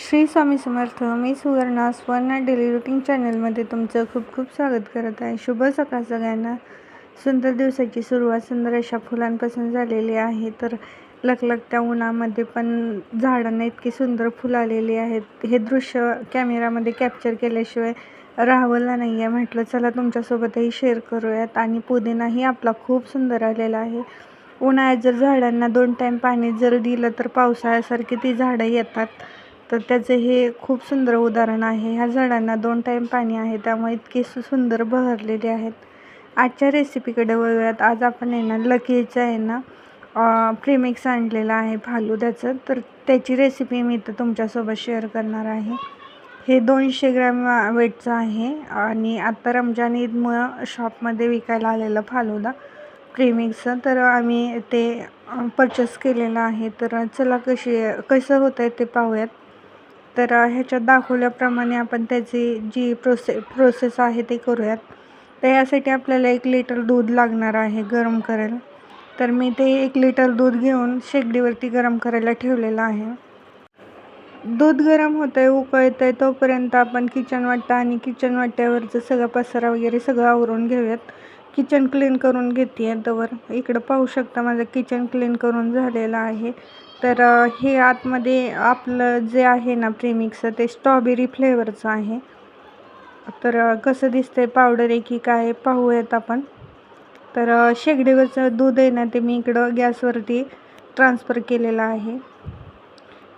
श्री स्वामी समर्थ मी सुवर्णा स्वर्ण daily routine चॅनलमध्ये तुमचं खूप खूप स्वागत करत आहे. शुभ सकाळ सगळ्यांना. सुंदर दिवसाची सुरुवात सुंदर अशा फुलांपासून झालेली आहे. तर लखलखत्या उन्हामध्ये पण झाडांना इतकी सुंदर फुलं आलेली आहेत. हे दृश्य कॅमेरामध्ये कॅप्चर केल्याशिवाय राहावलं नाही आहे म्हटलं चला तुमच्यासोबतही शेअर करूयात. आणि पुदिनाही आपला खूप सुंदर आलेला आहे. उन्हाळ्यात जर झाडांना दोन टाईम पाणी जर दिलं तर पावसाळ्यासारखी ती झाडं येतात. तर त्याचे हे खूप सुंदर उदाहरण आहे. ह्या झाडांना दोन टाईम पाणी आहे त्यामुळे इतके सु सुंदर बहरलेले आहेत. आजच्या रेसिपीकडे वळूयात. आज आपण आहे ना लकीचं आहे ना प्रीमिक्स आणलेला आहे फालुद्याचं तर त्याची रेसिपी मी इथं तुमच्यासोबत शेअर करणार आहे. हे दोनशे ग्रॅम वेटचं आहे आणि आत्ता रमजान ईदमुळं शॉपमध्ये विकायला आलेलं फालुदा प्रीमिक्सचं. तर आम्ही ते परचेस केलेलं आहे. तर चला कशी कसं होतं आहे ते पाहूयात. तर ह्याच्यात दाखवल्याप्रमाणे आपण त्याची जी प्रोसे प्रोसेस आहे ते करूयात. तर यासाठी आपल्याला एक लिटर दूध लागणार आहे गरम करायला तर मी ते एक लिटर दूध घेऊन शेगडीवरती गरम करायला ठेवलेलं आहे. दूध गरम होतं आहे उकळतं आहे तोपर्यंत आपण किचन वाटा आणि किचन वाट्यावरचं सगळं पसारा वगैरे सगळं आवरून घेऊयात. किचन क्लीन करून घेते आहे तवर. इकडं पाहू शकता माझं किचन क्लीन करून झालेलं आहे. तर हे आतमध्ये आपलं जे आहे ना प्रेमिक्सचं ते स्ट्रॉबेरी फ्लेवरचं आहे. तर कसं दिसतंय पावडर आहे की काय पाहूयात आपण. तर शेगडीवरचं दूध आहे ना ते मी इकडं गॅसवरती ट्रान्सफर केलेलं आहे.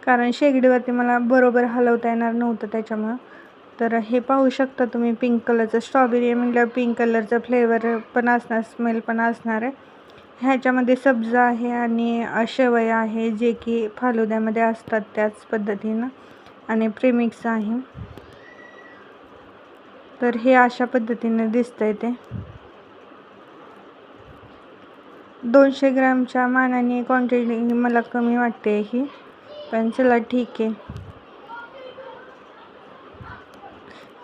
कारण शेगडीवरती मला बरोबर हलवता येणार नव्हतं त्याच्यामुळं. तर हे पाहू शकता तुम्ही पिंक कलरचं स्ट्रॉबेरी आहे म्हटलं पिंक कलरचं फ्लेवर पण असणार स्मेल पण असणार आहे. ह्याच्यामध्ये सब्जा आहे आणि शेवया आहे जे की फालुद्यामध्ये असतात त्याच पद्धतीनं. आणि प्रेमिक्स आहे. तर हे अशा पद्धतीने दिसतंय ते. दोनशे ग्रॅमच्या मानाने क्वांटिटी मला कमी वाटते ही. पण चला ठीक आहे.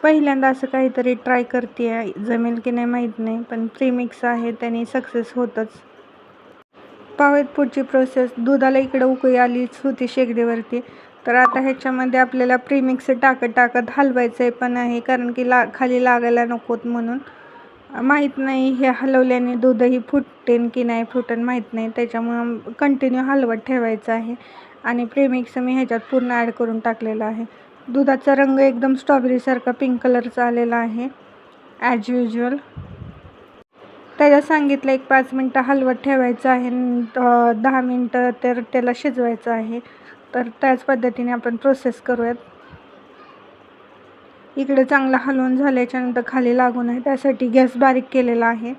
पहिल्यांदा असं काहीतरी ट्राय करते जमेल की नाही माहीत नाही पण प्रीमिक्स आहे त्याने सक्सेस होतंच. पाहूयात पुढची प्रोसेस दुधाला इकडं उकळी आलीच होती शेगडीवरती. तर आता ह्याच्यामध्ये आपल्याला प्रीमिक्स टाकत टाकत हलवायचं आहे पण आहे कारण की ला खाली लागायला नकोत म्हणून. माहीत नाही हे हलवल्याने दूधही फुटेन की नाही फुटेन माहीत नाही. त्याच्यामुळं कंटिन्यू हलवत ठेवायचं आहे. आणि प्रेमिक्स मी ह्याच्यात पूर्ण ॲड करून टाकलेला आहे. दुधाचा रंग एकदम स्ट्रॉबेरीसारखा पिंक कलरचा आलेला आहे ॲज युजल त्याला सांगितलं एक पाच मिनटं हलवत ठेवायचं आहे दहा मिनटं तर त्याला शिजवायचं आहे. तर त्याच पद्धतीने आपण प्रोसेस करूयात. इकडे चांगलं हलवून झाल्याच्यानंतर खाली लागू नये त्यासाठी गॅस बारीक केलेला आहे.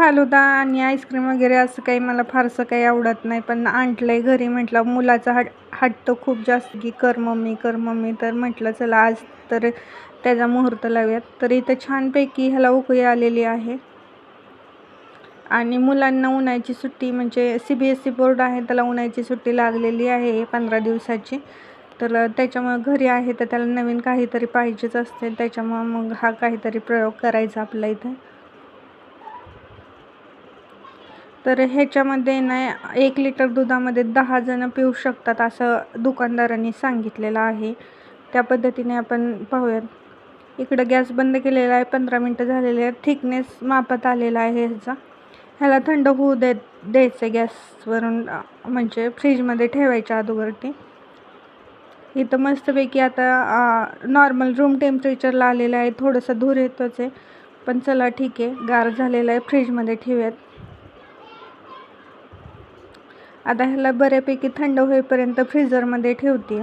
फालुदा आणि आईस्क्रीम वगैरे असं काही मला फारसं काही आवडत नाही. पण आणलं आहे घरी म्हटलं मुलाचा हट हट्ट खूप जास्त की कर मम्मी कर मम्मी. तर म्हटलं चला आज तर त्याचा मुहूर्त लावूयात. तर इथं छानपैकी ह्याला उकळी आलेली आहे. आणि मुलांना उन्हाळ्याची सुट्टी म्हणजे C B S E board आहे त्याला उन्हाळ्याची सुट्टी लागलेली आहे पंधरा दिवसाची. तर त्याच्यामुळं घरी आहे तर त्याला नवीन काहीतरी पाहिजेच असते. त्याच्यामुळं मग हा काहीतरी प्रयोग करायचा आपल्या इथं. तर ह्याच्यामध्ये ना एक लिटर दुधामध्ये दहा जणं पिऊ शकतात असं दुकानदारांनी सांगितलेलं आहे. त्या पद्धतीने आपण पाहूयात. इकडं गॅस बंद केलेला आहे पंधरा मिनटं झालेले आहेत. थिकनेस मापात आलेला आहे ह्याचा. ह्याला थंड होऊ देत द्यायचं गॅसवरून म्हणजे फ्रीजमध्ये ठेवायच्या अगोदरती. इथं मस्तपैकी आता नॉर्मल रूम टेम्परेचरला आलेलं आहे. थोडंसं धूर येतोच आहे. पण चला ठीक आहे. गार झालेलं आहे. फ्रीजमध्ये ठेवूयात. आता ह्याला बऱ्यापैकी थंड होईपर्यंत फ्रीझरमध्ये ठेवते.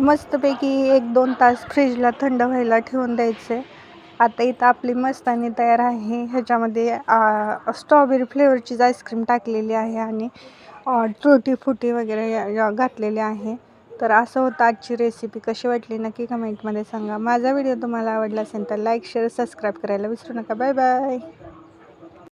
मस्तपैकी एक दोन तास फ्रीजला थंड व्हायला ठेवून द्यायचे. आता इथं आपली मस्तानी तयार आहे. ह्याच्यामध्ये स्ट्रॉबेरी फ्लेवरचीच आईस्क्रीम टाकलेली आहे आणि ट्रुटी फुटी वगैरे घातलेले आहे. तर असं होतं आजची रेसिपी कशी वाटली नक्की कमेंटमध्ये सांगा. माझा व्हिडिओ तुम्हाला आवडला असेल तर लाईक शेअर सबस्क्राईब करायला विसरू नका. Bye bye